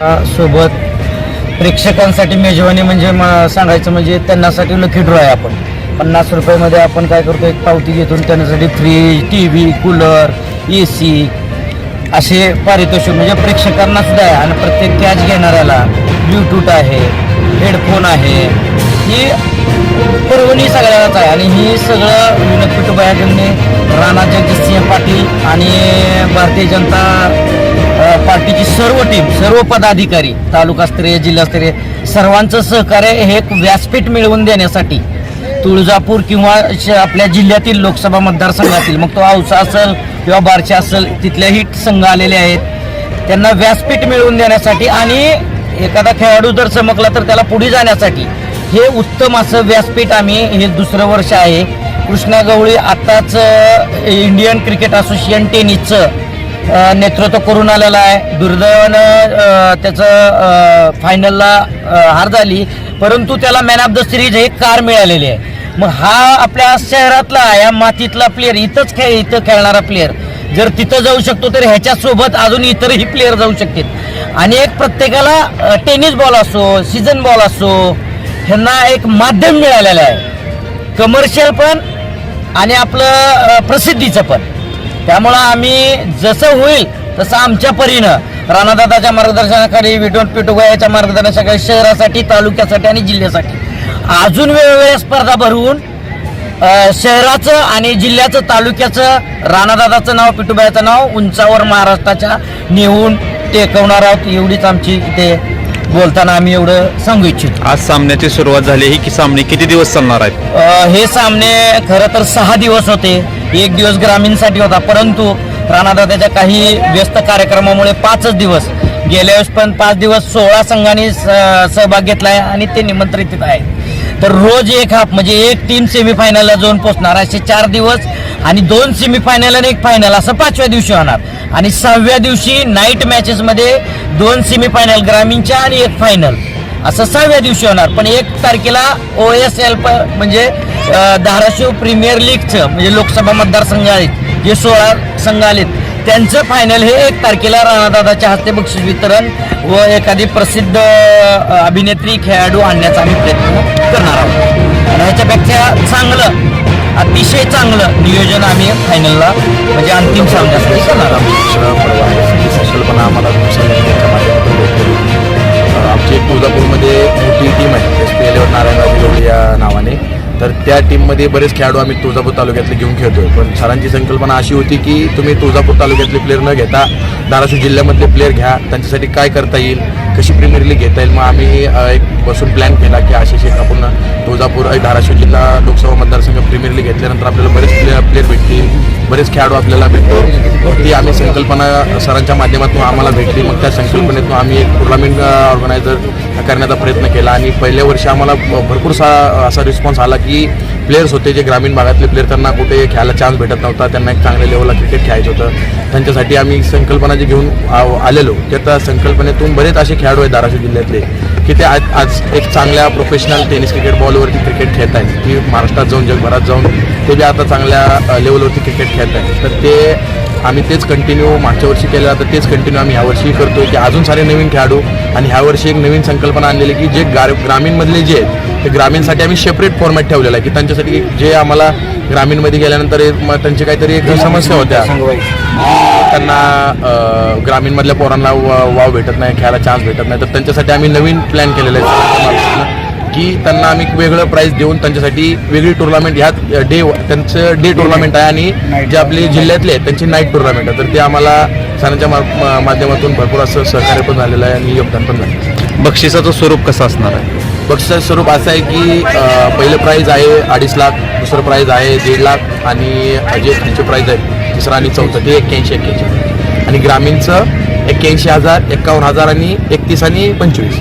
सोबत प्रेक्षकांसाठी मेजवानी म्हणजे म- सांगायचं म्हणजे त्यांनासाठी लकी ड्रॉ आहे आपण. पन्नास रुपयामध्ये आपण काय करतो एक पावती घेतो त्यांच्यासाठी fridge T V cooler A C असे पारितोषिक म्हणजे प्रेक्षकांना सुद्धा आहे. आणि प्रत्येक कॅच घेणाऱ्याला ब्ल्यूटूथ आहे हेडफोन आहे. ही पर्वणी सगळ्यालाच आहे. आणि ही सगळं विनोद कुटुंबाकडने राणा जगजितसिंह पाटील आणि भारतीय जनता पार्टीची सर्व टीम सर्व पदाधिकारी तालुकास्तरीय जिल्हास्तरीय सर्वांचं सहकार्य हे एक व्यासपीठ मिळवून देण्यासाठी तुळजापूर किंवा श- आपल्या जिल्ह्यातील लोकसभा मतदारसंघातील मग तो औसा असेल किंवा बारशा असेल तिथल्याही संघ आलेले आहेत. त्यांना व्यासपीठ मिळवून देण्यासाठी आणि एखादा खेळाडू जर चमकला तर त्याला पुढे जाण्यासाठी हे उत्तम असं व्यासपीठ आम्ही हे दुसरं वर्ष आहे. कृष्णा गवळी आत्ताच इंडियन क्रिकेट असोसिएशन टेनिसचं नेतृत्व करून आलेलं आहे. दुर्दैवानं त्याचं फायनलला हार झाली. परंतु त्याला मॅन ऑफ द सिरीज हे कार मिळालेली आहे. मग हा आपल्या शहरातला या मातीतला प्लेअर इथंच खेळ इथं खेळणारा प्लेअर जर तिथं जाऊ शकतो तर ह्याच्यासोबत अजून इतरही प्लेअर जाऊ शकतील. आणि एक प्रत्येकाला टेनिस बॉल असो सीझन बॉल असो ह्यांना एक माध्यम मिळालेलं आहे. कमर्शियल पण आणि आपलं प्रसिद्धीचं पण. त्यामुळं आम्ही जसं होईल तसं आमच्या परीनं राणादादाच्या मार्गदर्शनाखाली विटोन पिटुगायाच्या मार्गदर्शनाखाली शहरासाठी तालुक्यासाठी आणि जिल्ह्यासाठी. अजून वेगवेगळ्या स्पर्धा भरवून शहराचं आणि जिल्ह्याचं तालुक्याचं राणादादाचं नाव पिटुबायाचं नाव उंचावर महाराष्ट्राच्या नेऊन टेकवणार आहोत. एवढीच आमची इथे बोलताना आम्ही एवढं सांगू इच्छितो. आज सामन्याची सुरुवात झाली. ही की सामने किती दिवस चालणार आहेत? हे सामने खरं तर सहा दिवस होते. एक दिवस ग्रामीणसाठी होता परंतु राणादादाच्या काही व्यस्त कार्यक्रमामुळे पाचच दिवस गेल्या वेळेस पण पाच दिवस सोळा संघांनी स- सहभाग आहे आणि ते निमंत्रित आहेत. तर रोज एक हाफ म्हणजे एक टीम सेमीफायनलला जाऊन पोचणार असे चार दिवस आणि दोन सेमीफायनल आणि एक फायनल असं पाचव्या दिवशी होणार. आणि सहाव्या दिवशी नाईट मॅचेसमध्ये दोन सेमीफायनल ग्रामीणच्या आणि एक फायनल असं सहाव्या दिवशी होणार. पण एक तारखेला ओ एस एल म्हणजे धाराशिव प्रीमियर लीगचं म्हणजे लोकसभा मतदारसंघ आहेत जे सोळा संघ आलेत त्यांचं फायनल हे एक तारखेला राणादादाच्या हस्ते बक्षीस वितरण व एखादी प्रसिद्ध अभिनेत्री खेळाडू आणण्याचा आम्ही प्रयत्न करणार आहोत. आणि ह्याच्यापेक्षा चांगलं अतिशय चांगलं नियोजन आम्ही फायनलला म्हणजे अंतिम सामन्यासाठी करणार आहोत. आम्हाला तर त्या टीममध्ये बरेच खेळाडू आम्ही तुळजापूर तालुक्यातले घेऊन खेळतोय. पण सरांची संकल्पना अशी होती की तुम्ही तुळजापूर तालुक्यातले प्लेअर न घेता धाराशिव जिल्ह्यामधले प्लेअर घ्या. त्यांच्यासाठी काय करता येईल? कशी प्रीमियर लीग घेता येईल? मग आम्ही एक बसून प्लॅन केला की अशी एक आपण तुळजापूर धाराशिव जिल्हा लोकसभा मतदारसंघ प्रीमियर लीग घेतल्यानंतर आपल्याला बरेच प्लेअर प्लेअर भेटतील. बरेच खेळाडू आपल्याला भेटतील. ती आम्ही संकल्पना सरांच्या माध्यमातून आम्हाला भेटली. मग त्या संकल्पनेतून आम्ही एक टुर्नामेंट ऑर्गनायझर करण्याचा प्रयत्न केला. आणि पहिल्या वर्षी आम्हाला भरपूर सा असा रिस्पॉन्स आला की प्लेयर्स होते जे ग्रामीण भागातले प्लेयर त्यांना कुठे खेळायला चान्स भेटत नव्हता. त्यांना एक चांगल्या लेवलला क्रिकेट खेळायचं होतं. त्यांच्यासाठी आम्ही संकल्पना जी घेऊन आलेलो त्या त्या संकल्पनेतून बरेच असे खेळाडू आहेत धाराशिव जिल्ह्यातले की ते आज आज एक चांगल्या प्रोफेशनल टेनिस क्रिकेट बॉलवरती क्रिकेट खेळत आहेत. की महाराष्ट्रात जाऊन जगभरात जाऊन ते बी आता चांगल्या लेवलवरती क्रिकेट खेळत आहेत. तर ते आम्ही तेच कंटिन्यू मागच्या वर्षी केलं आता तेच कंटिन्यू आम्ही यावर्षी करतोय की अजून सारे नवीन खेळाडू आणि ह्यावर्षी एक नवीन संकल्पना आणलेली की जे ग्रामीणमधले जे आहेत ते ग्रामीणसाठी आम्ही सेपरेट फॉर्मॅट ठेवलेला आहे की त्यांच्यासाठी जे आम्हाला ग्रामीणमध्ये गेल्यानंतर त्यांची काहीतरी एक समस्या होत्या. त्यांना ग्रामीणमधल्या पोरांना व- वाव भेटत नाही खेळायला चान्स भेटत नाही. तर त्यांच्यासाठी आम्ही नवीन प्लॅन केलेला आहे की त्यांना आम्ही वेगळं प्राईज देऊन त्यांच्यासाठी वेगळी टुर्नामेंट ह्यात डे त्यांचं डे टुर्नामेंट आहे आणि जे आपले जिल्ह्यातले आहेत त्यांची नाईट टुर्नामेंट आहे. तर ते आम्हाला सणाच्या माध्यमातून भरपूर असं सहकार्य पण झालेलं आहे आणि योगदान पण झालं बक्षिसाचं स्वरूप कसं असणार आहे? बक्षिसाचं स्वरूप असं आहे की पहिलं प्राईज आहे अडीच लाख दुसरं प्राईज आहे दीड लाख आणि जे खालचे प्राईज आहे तिसरं आणि चौथं. ते एक्क्याऐंशी एक्क्याऐंशी. आणि ग्रामीणचं एक्क्याऐंशी हजार एक्कावन्न हजार आणि एकतीस आणि पंचवीस.